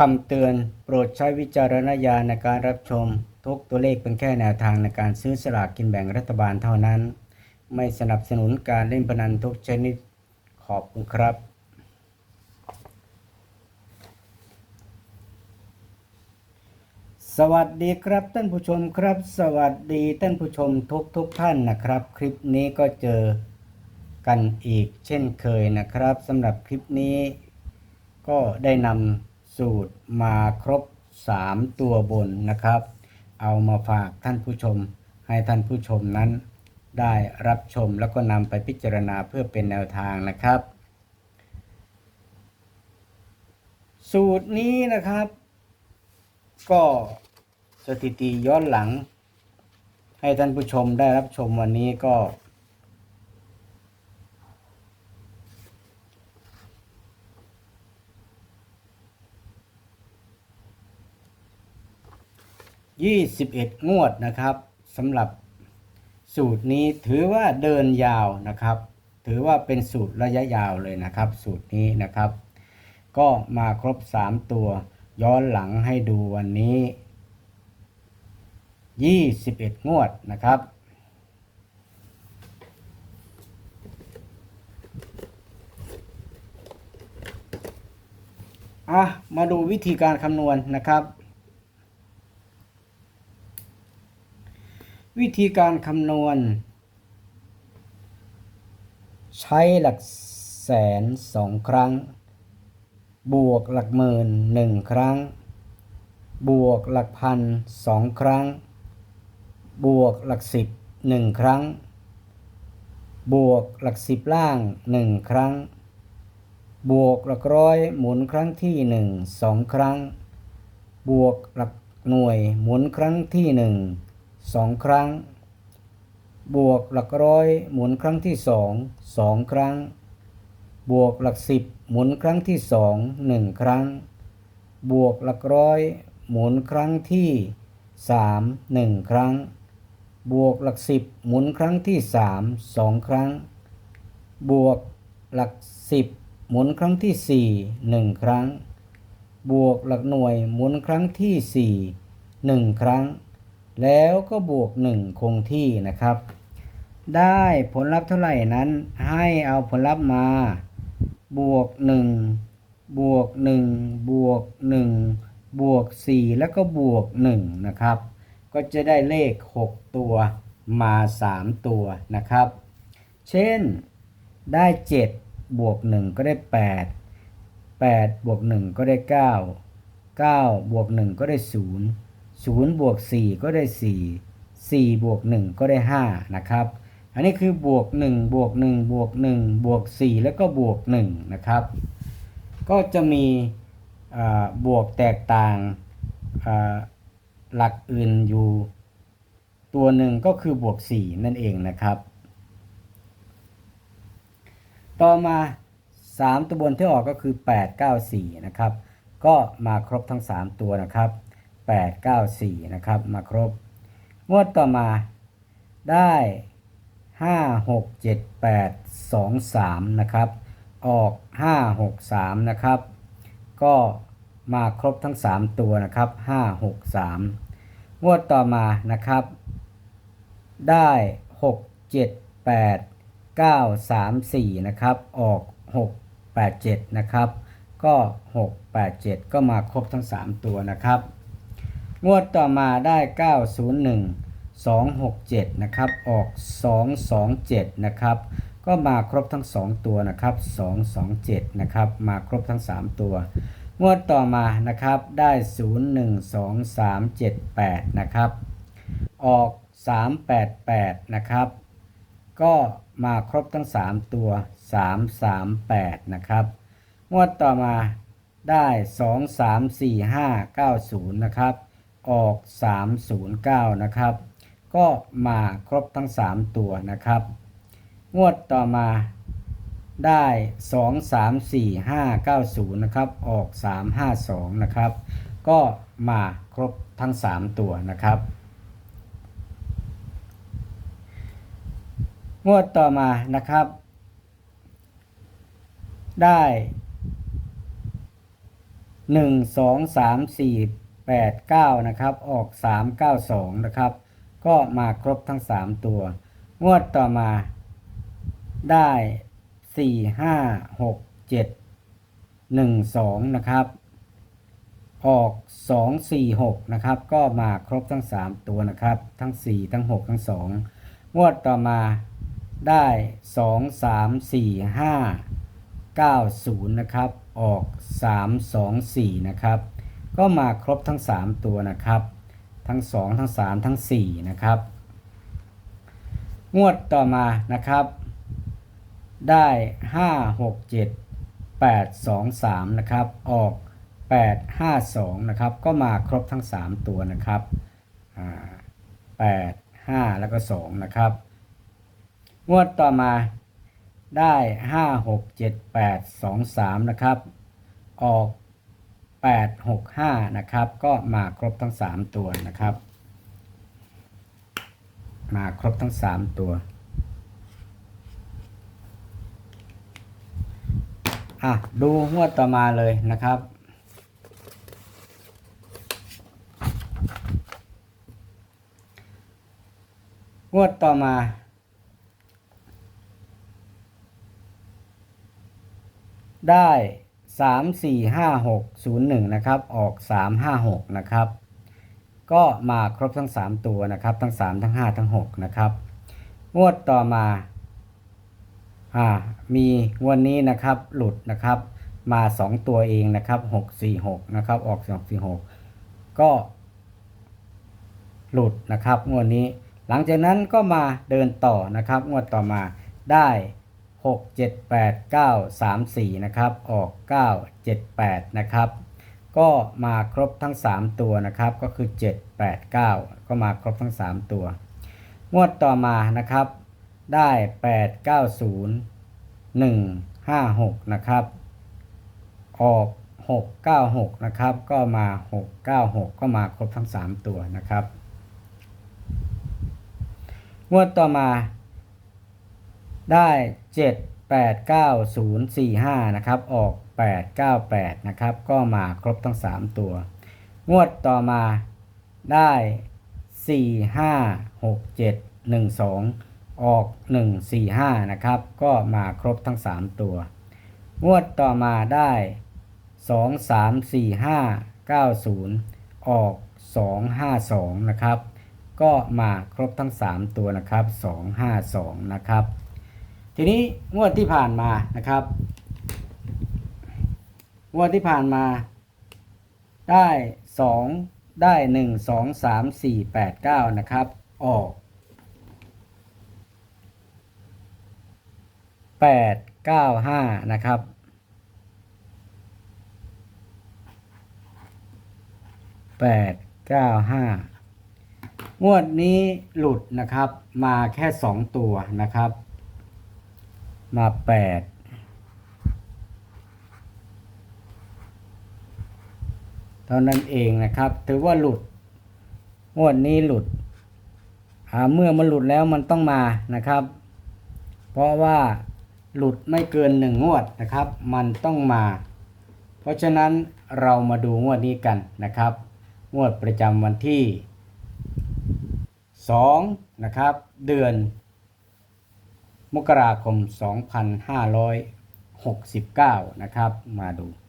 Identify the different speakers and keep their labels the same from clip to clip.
Speaker 1: คำเตือนโปรดใช้วิจารณญาณในการรับชม ทุกตัวเลขเป็นแค่แนวทางในการซื้อสลากกินแบ่งรัฐบาลเท่านั้น ไม่สนับสนุนการเล่นพนันทุกชนิดขอบคุณครับ สวัสดีครับท่านผู้ชมครับ สวัสดีท่านผู้ชมทุกทุกท่านนะครับ คลิปนี้ก็เจอกันอีกเช่นเคยนะครับสำหรับคลิปนี้ก็ได้นำ สูตรมาครบ 3 ตัวบนนะครับ เอามาฝากท่านผู้ชม ให้ท่านผู้ชมนั้น ได้รับชมแล้วก็นำไปพิจารณาเพื่อเป็นแนวทางนะครับ สูตรนี้นะครับ ก็สถิติย้อนหลัง ให้ท่านผู้ชมได้รับชมวันนี้ก็ 21 งวดนะครับสำหรับสูตรนี้ถือว่าเดินยาวนะครับ ถือว่าเป็นสูตรระยะยาวเลยนะครับ สูตรนี้นะครับ ก็มาครบ 3 ตัว ย้อนหลังให้ดูวันนี้ 21 งวดนะครับอะมาดูวิธีการคำนวณนะครับ วิธีการคำนวณ ใช้หลักแสนสองครั้ง บวกหลักหมื่นหนึ่งครั้ง บวกหลักพันสองครั้ง บวกหลักสิบหนึ่งครั้ง บวกหลักสิบล่างหนึ่งครั้ง บวกหลักร้อยหมุนครั้งที่หนึ่งสองครั้ง บวกหลักหน่วยหมุนครั้งที่หนึ่ง สองครั้ง บวกหลักร้อยหมุนครั้งที่สองสองครั้ง บวกหลักสิบหมุนครั้งที่สองหนึ่งครั้ง บวกหลักร้อยหมุนครั้งที่สามหนึ่งครั้ง บวกหลักสิบหมุนครั้งที่สามสองครั้ง บวกหลักสิบหมุนครั้งที่สี่หนึ่งครั้ง บวกหลักหน่วยหมุนครั้งที่สี่หนึ่งครั้ง แล้วก็บวกหนึ่งคงที่นะครับ ได้ผลลัพธ์เท่าไหร่นั้นให้เอาผลลัพธ์มา บวกหนึ่งบวกหนึ่งบวกหนึ่งบวกสี่แล้วก็บวกหนึ่งนะครับ ก็จะได้เลข 6 ตัวมา 3 ตัวนะครับ เช่นได้ 7 บวก 1 ก็ได้ 8 8 บวก 1 ก็ได้ 9 9 บวก 1 ก็ได้ 0 0บวก4ก็ได้ 4 4บวก1ก็ได้ 5 นะครับ อันนี้คือบวก1บวก1บวก1บวก4แล้วก็บวก1นะครับ ก็จะมีบวกแตกต่างหลักอื่นอยู่ตัวหนึ่งก็คือบวก 4 นั่นเองนะครับ ต่อมา 3 ตัวบนที่ออกก็คือ 8 9 4 นะครับ ก็มาครบทั้ง 3 ตัวนะครับ 8 9 4 นะครับ มาครบ งวดต่อมาได้ 5 6 7 8 2 3 นะครับ ออก 5 6 3 นะครับ ก็มาครบทั้ง 3 ตัวนะครับ 5 6 3 งวดต่อมานะครับ ได้ 6 7 8 9 3 4 นะครับ ออก 6 8 7 นะครับ ก็ 6 8 7 ก็มาครบทั้ง 3 ตัวนะครับ งวดต่อมาได้ 901 267 นะครับ ออก 227 นะครับ ก็มาครบทั้ง 2 ตัวนะครับ 227 นะครับ มาครบทั้ง 3 ตัว งวดต่อมานะครับได้ 012378 นะครับ ออก 388 นะครับ ก็มาครบทั้ง 3 ตัว 338 นะครับ งวดต่อมาได้ 2 3 4 5 9 0 นะครับ ออก 309 นะครับ ก็มาครบทั้ง 3 ตัวนะครับ งวดต่อมาได้ 2 3 4 5 9 0 นะครับ ออก 352 นะครับ ก็มาครบทั้ง 3 ตัวนะครับ งวดต่อมานะครับ ได้หนึ่งส องสามสี่แปดเก้านะครับ ออกสามเก้าสองนะครับ ก็มาครบทั้งสามตัว งวดต่อมาได้สี่ห้าหกเจ็ดหนึ่งสองนะครับ ออกสองสี่หกนะครับ ก็มาครบทั้งสามตัวนะครับ ทั้งสี่ทั้งหกทั้งสองงวดต่อมาได้สองสามสี่ห้า90 นะครับ ออก 324 นะครับ ก็มาครบทั้ง 3 ตัวนะครับ ทั้ง 2 ทั้ง 3 ทั้ง 4 นะครับ งวดต่อมานะครับ ได้ 5 6 7 8 2 3 นะครับ ออก 8 5 2 นะครับ ก็มาครบทั้ง 3 ตัวนะครับ8 5 แล้วก็ 2 นะครับ งวดต่อมาได้ห้าหกเจ็ดแปดสองสามนะครับ ออก แปดหกห้านะครับ ก็มาครบทั้งสามตัวนะครับ มาครบทั้งสามตัวอะดูงวดต่อมาเลยนะครับงวดต่อมา ได้ สามสี่ห้าหกศูนย์หนึ่งนะครับ ออกสามห้าหกนะครับ ก็มาครบทั้งสามตัวนะครับ ทั้งสามทั้งห้าทั้งหกนะครับ งวดต่อมาอ่ามีงวดนี้นะครับ หลุดนะครับ มาสองตัวเองนะครับหกสี่หกนะครับ ออกสองสี่หกก็หลุดนะครับงวดนี้ หลังจากนั้นก็มาเดินต่อนะครับ งวดต่อมาได้ 6 7 8 9 3 4 นะครับ ออก 9 7 8 นะครับ ก็มาครบทั้ง 3 ตัวนะครับ ก็คือ 7 8 9 ก็มาครบทั้ง 3 ตัว งวดต่อมานะครับ ได้ 8 9 0 1 5 6 นะครับ ออก 6 9 6 นะครับ ก็มา 6 9 6 ก็มาครบทั้ง 3 ตัวนะครับ งวดต่อมา ได้ 7 8 9 0 4 5 นะครับ ออก 8 9 8 นะครับ ก็มาครบทั้ง 3 ตัว งวดต่อมาได้ 4 5 6 7 1 2 ออก 1 4 5 นะครับ ก็มาครบทั้ง 3 ตัว งวดต่อมาได้ 2 3 4 5 9 0 ออก 2 5 2 นะครับ ก็มาครบทั้ง 3 ตัวนะครับ 2 5 2 นะครับ ทีนี้งวดที่ผ่านมานะครับ งวดที่ผ่านมา ได้2ได้1 2 3 4 8 9นะครับ ออก8 9 5นะครับ8 9 5งวดนี้หลุดนะครับ มาแค่2ตัวนะครับ มาแปดเท่านั้นเองนะครับ ถือว่าหลุดงวดนี้หลุดเมื่อมันหลุดแล้วมันต้องมานะครับ เพราะว่าหลุดไม่เกินหนึ่งงวดนะครับ มันต้องมา เพราะฉะนั้นเรามาดูงวดนี้กันนะครับ งวดประจำวันที่ 2 นะครับ เดือน มกราคม 2569 นะครับ มาดู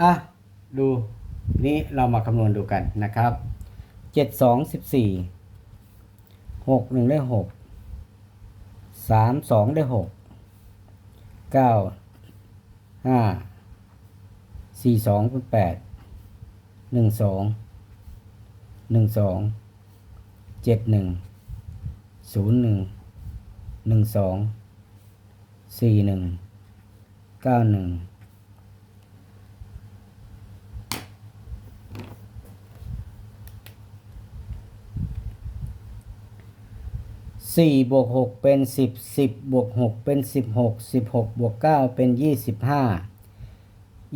Speaker 1: อะ ดูนี้เรามาคำนวณดูกันนะครับเจ็ดสองสิบสี่หกหนึ่งได้หกสามสองได้หกเก้าห้าสี่สองเป็นแปดหนึ่งสองหนึ่งสองเจ็ดหนึ่งศูนย์หนึ่งหนึ่งสองสี่หนึ่งเก้าหนึ่ง สี่บวกหกเป็นสิบสิบบวกหกเป็นสิบหกสิบหกบวกเก้าเป็นยี่สิบห้า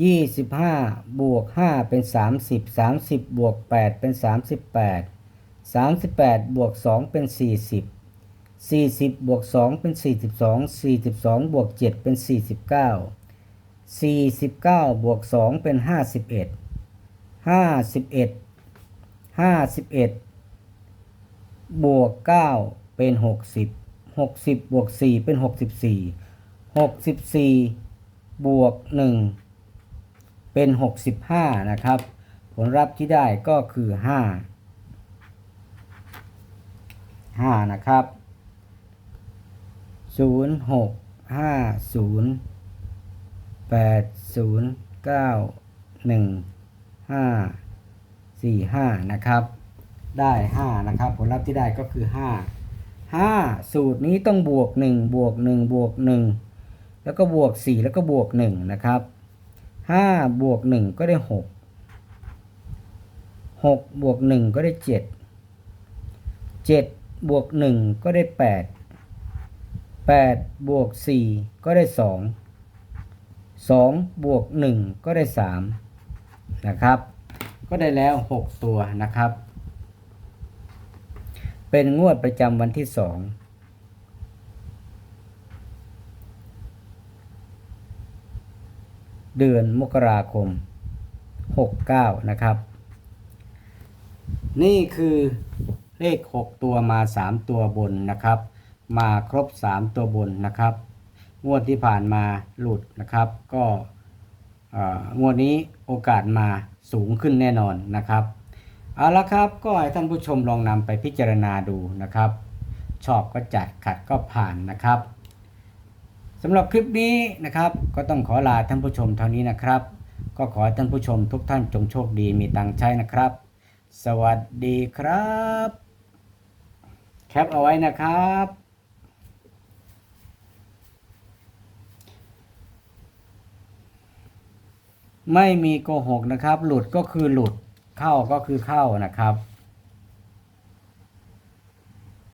Speaker 1: ยี่สิบห้าบวกห้าเป็นสามสิบสามสิบบวกแปดเป็นสามสิบแปดสามสิบแปดบวกสองเป็นสี่สิบสี่สิบบวกสองเป็นสี่สิบสองสี่สิบสองบวกเจ็ดเป็นสี่สิบเก้าสี่สิบเก้าบวกสองเป็นห้าสิบเอ็ดห้าสิบเอ็ดห้าสิบเอ็ดบวกเก้า เป็นหกสิบหกสิบบวกสี่เป็นหกสิบสี่หกสิบสี่บวกหนึ่งเป็นหกสิบห้านะครับ ผลลัพธ์ที่ได้ก็คือห้าห้านะครับศูนย์หกห้าศูนย์แปดศูนย์เก้าหนึ่งห้าสี่ห้านะครับ ได้ห้านะครับ ผลลัพธ์ที่ได้ก็คือห้า ห้าสูตรนี้ต้องบวกหนึ่งบวกหนึ่งบวกหนึ่งแล้วก็บวกสี่แล้วก็บวกหนึ่งนะครับห้าบวกหนึ่งก็ได้หกหกบวกหนึ่งก็ได้เจ็ดเจ็ดบวกหนึ่งก็ได้แปดแปดบวกสี่ก็ได้สองสองบวกหนึ่งก็ได้สามนะครับ ก็ได้แล้วหกตัวนะครับ เป็นงวดประจำวันที่สองเดือนมกราคม 69 นะครับ นี่คือเลข 6 ตัวมา 3 ตัวบนนะครับ มาครบ 3 ตัวบนนะครับ งวดที่ผ่านมาหลุดนะครับ ก็งวดนี้โอกาสมาสูงขึ้นแน่นอนนะครับ เอาละครับก็ให้ท่านผู้ชมลองนำไปพิจารณาดูนะครับ ชอบก็จัดขัดก็ผ่านนะครับสำหรับคลิปนี้นะครับ ก็ต้องขอลาท่านผู้ชมเท่านี้นะครับ ก็ขอให้ท่านผู้ชมทุกท่านจงโชคดีมีตังใช้นะครับ สวัสดีครับ แคปเอาไว้นะครับไม่มีโกหกนะครับ หลุดก็คือหลุด ข้าก็คือเข้านะครับ